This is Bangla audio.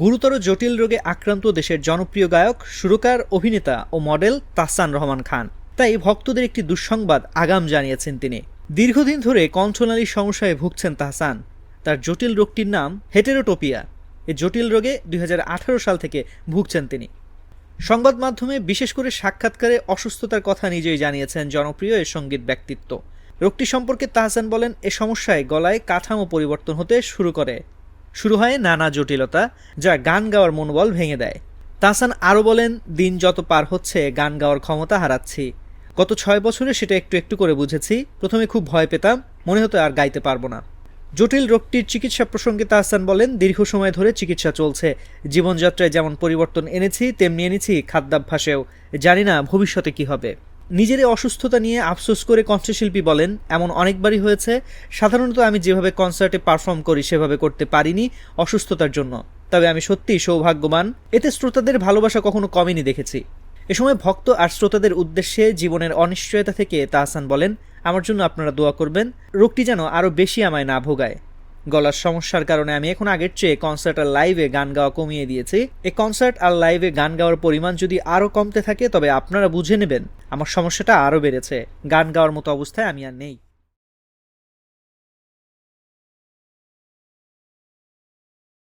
গুরুতর জটিল রোগে আক্রান্ত দেশের জনপ্রিয় গায়ক, সুরকার, অভিনেতা ও মডেল তাহসান রহমান খান। তাই ভক্তদের একটি দুঃসংবাদ আগাম জানিয়েছেন তিনি। দীর্ঘদিন ধরে কণ্ঠনালীর সমস্যায় ভুগছেন তাহসান তার জটিল রোগটির নাম হেটেরোটোপিয়া। এই জটিল রোগে দুই হাজার আঠারো সাল থেকে ভুগছেন তিনি। সংবাদ মাধ্যমে বিশেষ করে সাক্ষাৎকারে অসুস্থতার কথা নিজেই জানিয়েছেন জনপ্রিয় এ সংগীত ব্যক্তিত্ব। রোগটি সম্পর্কে তাহসান বলেন, এ সমস্যায় গলায় কাঠামো পরিবর্তন হতে শুরু করে। শুরু হয় নানা জটিলতা, যা গান গাওয়ার মনোবল ভেঙে দেয়। তাহসান আরও বলেন, দিন যত পার হচ্ছে, গান গাওয়ার ক্ষমতা হারাচ্ছি। গত ছয় বছরে সেটা একটু একটু করে বুঝেছি। প্রথমে খুব ভয় পেতাম, মনে হতো আর গাইতে পারব না। জটিল রোগটির চিকিৎসা প্রসঙ্গে তাহসান বলেন, দীর্ঘ সময় ধরে চিকিৎসা চলছে। জীবনযাত্রায় যেমন পরিবর্তন এনেছি, তেমনি এনেছি খাদ্যাভ্যাসেও। জানি না ভবিষ্যতে কি হবে। নিজের অসুস্থতা নিয়ে আফসোস করে কণ্ঠশিল্পী বলেন, এমন অনেকবারই হয়েছে। সাধারণত আমি যেভাবে কনসার্টে পারফর্ম করি, সেভাবে করতে পারিনি অসুস্থতার জন্য। তবে আমি সত্যিই সৌভাগ্যবান। এতে শ্রোতাদের ভালোবাসা কখনো কমেনি দেখেছি। এ সময় ভক্ত আর শ্রোতাদের উদ্দেশ্যে জীবনের অনিশ্চয়তা থেকে তাহসান বলেন, আমার জন্য আপনারা দোয়া করবেন। রোগটি যেন আরও বেশি আমায় না ভোগায়। গলার সমস্যার কারণে আমি এখন আগের চেয়ে কনসার্ট আর লাইভে গান গাওয়া কমিয়ে দিয়েছি। এই কনসার্ট আর লাইভে গান গাওয়ার পরিমাণ যদি আরও কমতে থাকে, তবে আপনারা বুঝে নেবেন, আমার সমস্যাটা আরও বেড়েছে। গান গাওয়ার মতো অবস্থায় আমি আর নেই।